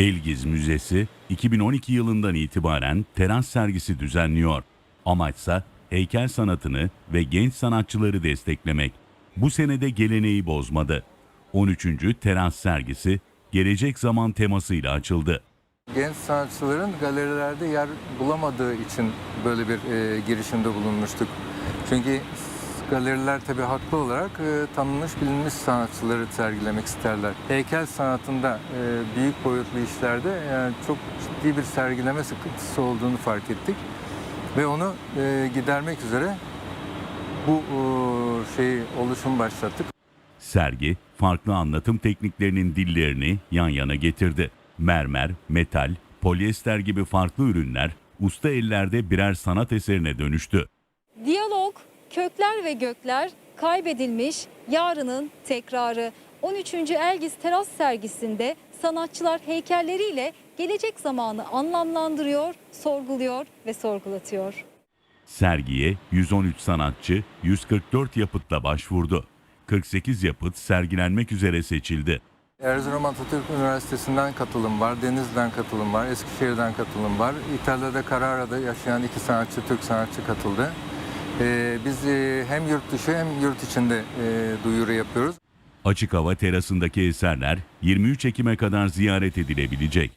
Elgiz Müzesi 2012 yılından itibaren teras sergisi düzenliyor. Amaçsa heykel sanatını ve genç sanatçıları desteklemek. Bu senede geleneği bozmadı. 13. teras sergisi gelecek zaman temasıyla açıldı. Genç sanatçıların galerilerde yer bulamadığı için böyle bir e, girişimde bulunmuştuk. Çünkü galeriler tabii haklı olarak e, tanınmış bilinmiş sanatçıları sergilemek isterler. Heykel sanatında e, büyük boyutlu işlerde yani çok ciddi bir sergileme sıkıntısı olduğunu fark ettik. Ve onu e, gidermek üzere bu e, şeyi oluşum başlattık. Sergi, farklı anlatım tekniklerinin dillerini yan yana getirdi. Mermer, metal, polyester gibi farklı ürünler usta ellerde birer sanat eserine dönüştü. Kökler ve gökler, kaybedilmiş yarının tekrarı. 13. Elgiz Teras sergisinde sanatçılar heykelleriyle gelecek zamanı anlamlandırıyor, sorguluyor ve sorgulatıyor. Sergiye 113 sanatçı 144 yapıtla başvurdu. 48 yapıt sergilenmek üzere seçildi. Erzurum Atatürk Üniversitesi'nden katılım var, Denizli'den katılım var, Eskişehir'den katılım var. İtalya'da Carrara'da yaşayan iki sanatçı, Türk sanatçı katıldı. Ee, biz e, hem yurt dışı hem yurt içinde e, duyuru yapıyoruz. Açık hava terasındaki eserler 23 Ekim'e kadar ziyaret edilebilecek.